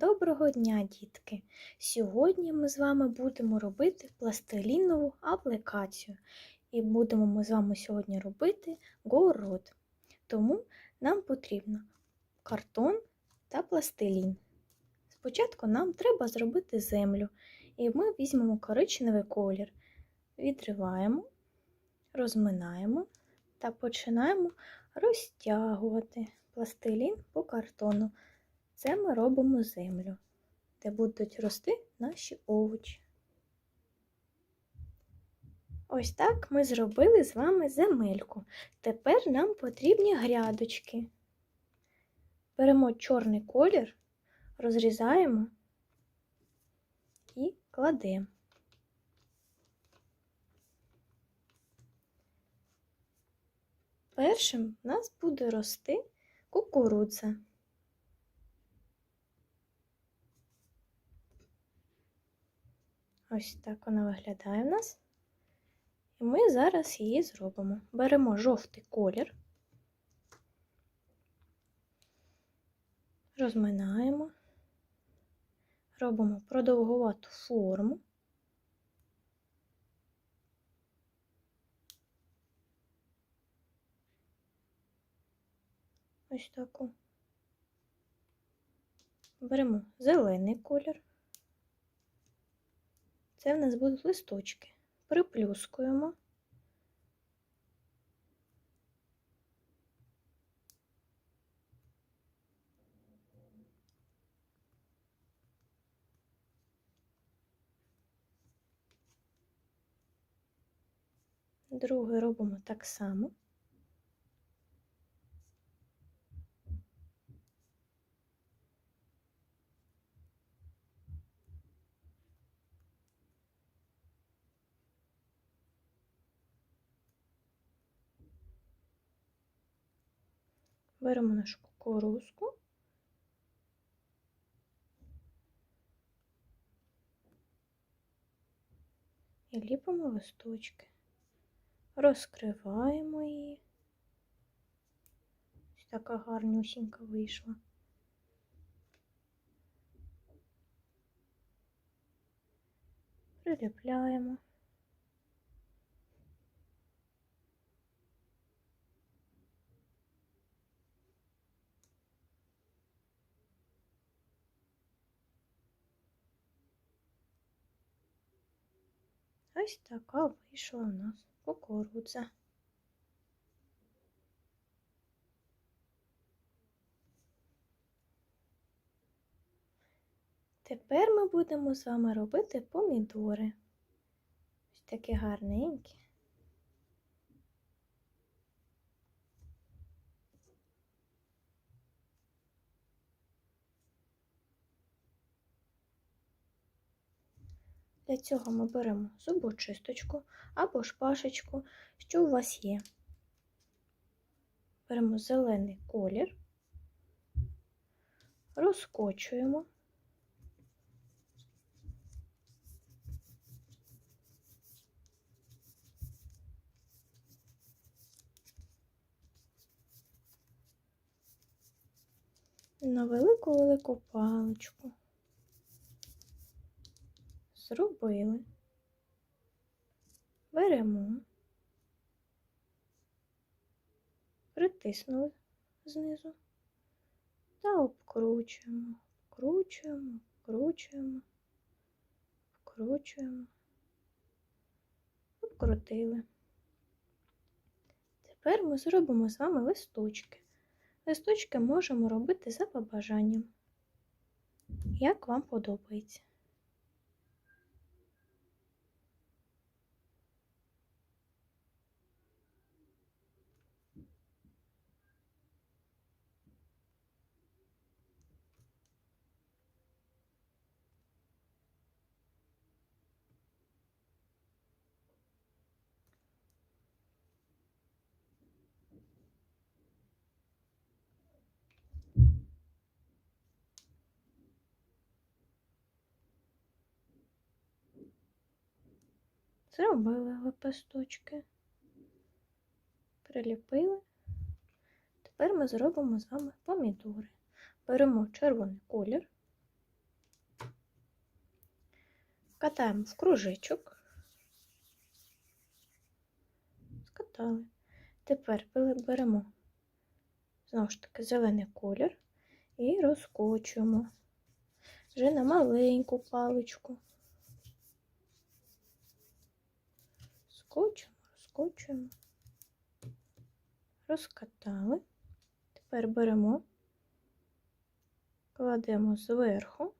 Доброго дня, дітки! Сьогодні ми з вами будемо робити пластилінову аплікацію. І будемо ми з вами сьогодні робити город. Тому нам потрібно картон та пластилін. Спочатку нам треба зробити землю, і ми візьмемо коричневий колір, відриваємо, розминаємо та починаємо розтягувати пластилін по картону. Це ми робимо землю, де будуть рости наші овочі. Ось так ми зробили з вами земельку. Тепер нам потрібні грядочки. Беремо чорний колір, розрізаємо і кладемо. Першим в нас буде рости кукурудза. Ось так вона виглядає в нас. І ми зараз її зробимо. Беремо жовтий колір, розминаємо, робимо продовгувату форму. Ось таку. Беремо зелений колір. Це в нас будуть листочки. Приплюскуємо. Другий робимо так само. Беремо нашу кукурузку. І ліпимо листочки, розкриваємо її. Ось така гарнюсінька вийшла. Приліпляємо. Ось така вийшла у нас кукурудза. Тепер ми будемо з вами робити помідори. Ось такі гарненькі. Для цього ми беремо зубочисточку або шпажечку, що у вас є. Беремо зелений колір, розкочуємо. На велику-велику паличку зробили. Беремо, притиснули знизу та обкручуємо, вкручуємо, вкручуємо, вкручуємо, обкрутили. Тепер ми зробимо з вами листочки. Листочки можемо робити за побажанням, як вам подобається. Зробили лепесточки, приліпили. Тепер ми зробимо з вами помідори. Беремо червоний колір, скатаємо в кружечок. Скатали. Тепер беремо знову ж таки зелений колір і розкочуємо вже на маленьку паличку. Скочуємо, розкочуємо, розкатали. Тепер беремо, кладемо зверху.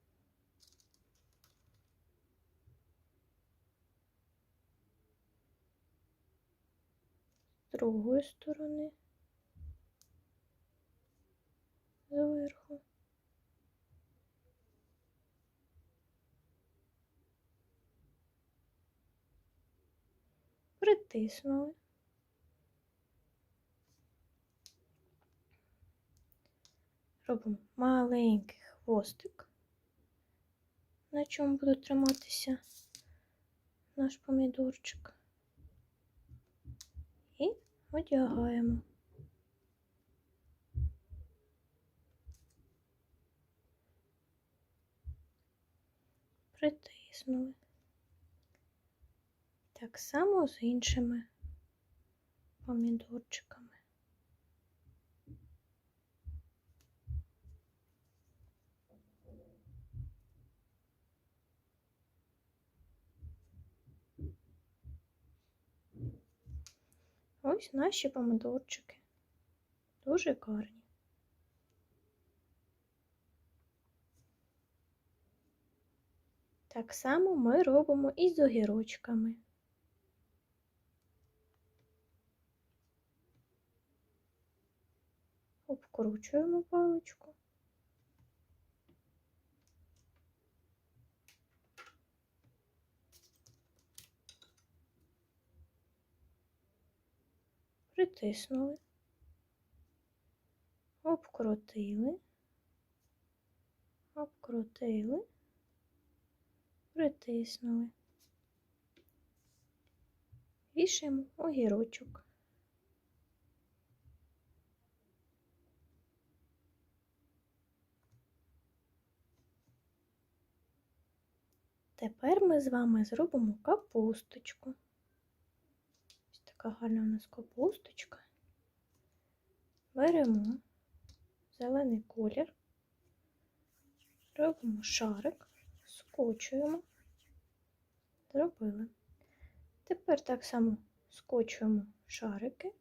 З другої сторони зверху. Притиснули. Робимо маленький хвостик, на чому буде триматися наш помідорчик. І одягаємо. Притиснули. Так само з іншими помідорчиками. Ось наші помидорчики. Дуже гарні. Так само ми робимо і з огірочками. Обкручуємо паличку. Притиснули, обкрутили, обкрутили, притиснули. Вішаємо огірочок. Тепер ми з вами зробимо капусточку. Ось така гарна у нас капусточка. Беремо зелений колір, робимо шарик, скочуємо, зробили. Тепер так само скочуємо шарики.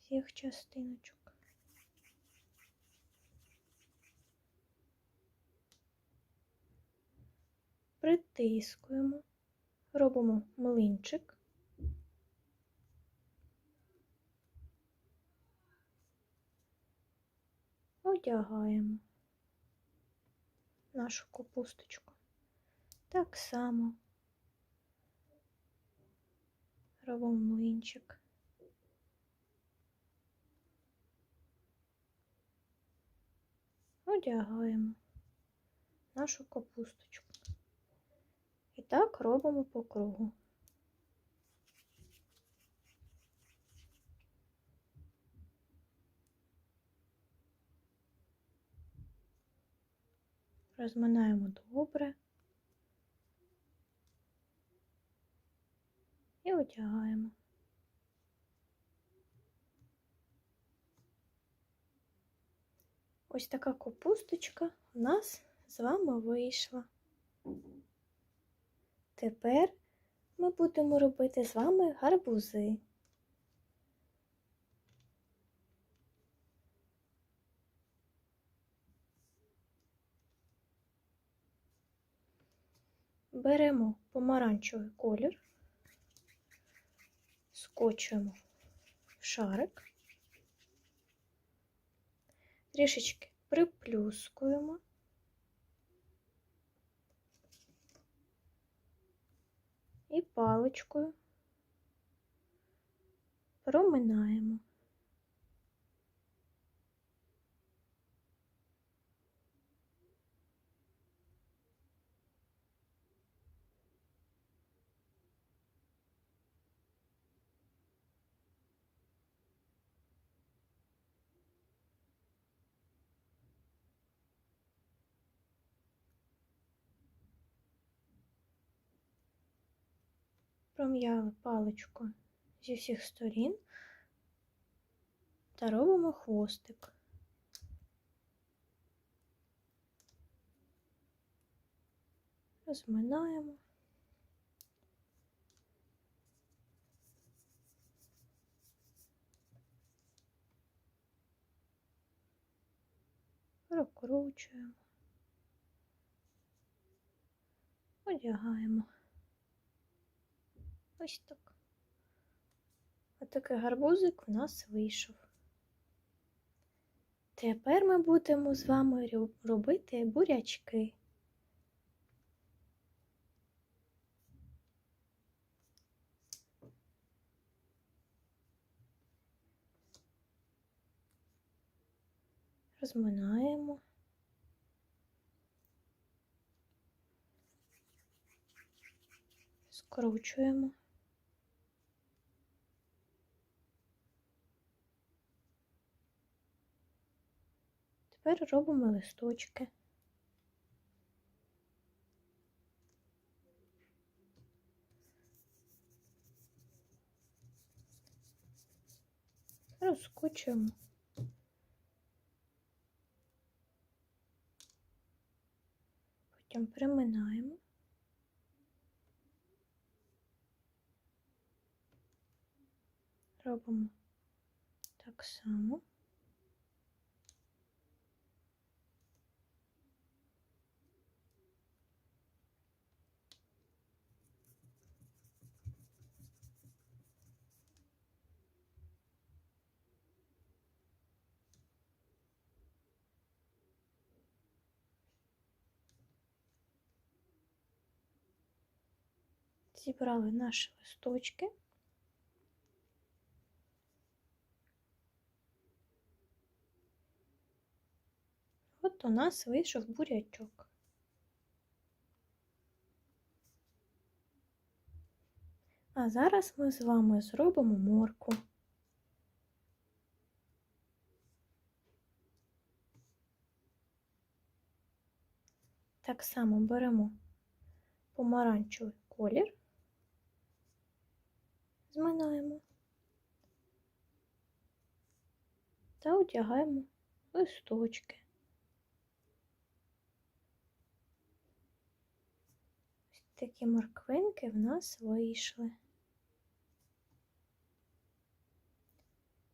Всіх частиночок. Притискуємо, робимо млинчик. Одягаємо нашу капусточку. Так само робимо млинчик. Одягаємо нашу капусточку. Так робимо по кругу. Розминаємо добре і одягаємо. Ось така капусточка у нас з вами вийшла. Тепер ми будемо робити з вами гарбузи. Беремо помаранчевий колір, скочуємо в шарик, трішечки приплюскуємо. І паличкою проминаємо. Пром'яли паличку зі всіх сторін та робимо хвостик. Розминаємо. Прокручуємо. Одягаємо. Ось так. Отакий гарбузик у нас вийшов. Тепер ми будемо з вами робити бурячки. Розминаємо. Скручуємо. Тепер робимо листочки. Розкочуємо. Потім приминаємо. Робимо так само. Зібрали наші листочки. От у нас вийшов бурячок. А зараз ми з вами зробимо морку. Так само беремо помаранчевий колір, зминаємо та одягаємо листочки. Ось такі морквинки в нас вийшли.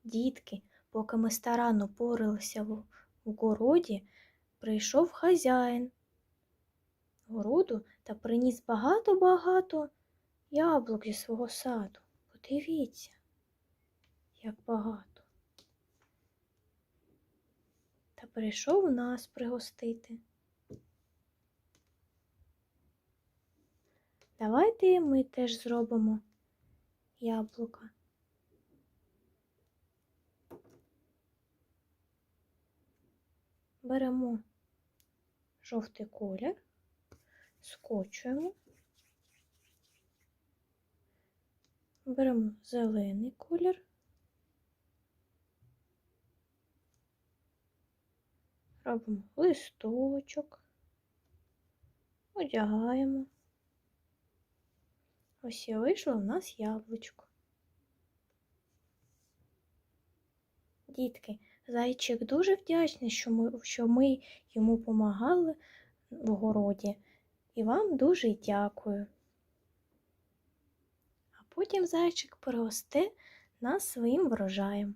Дітки, поки ми старанно поралися в в городі, прийшов хазяїн городу та приніс багато-багато яблук зі свого саду. Подивіться, як багато. Та прийшов нас пригостити. Давайте ми теж зробимо яблука. Беремо жовтий колір, скочуємо, беремо зелений колір, робимо листочок, одягаємо. Ось і вийшло у нас яблучко. Дітки, зайчик дуже вдячний, що ми, що ми йому помагали в городі. І вам дуже дякую. Потім зайчик поросте нас своїм врожаєм.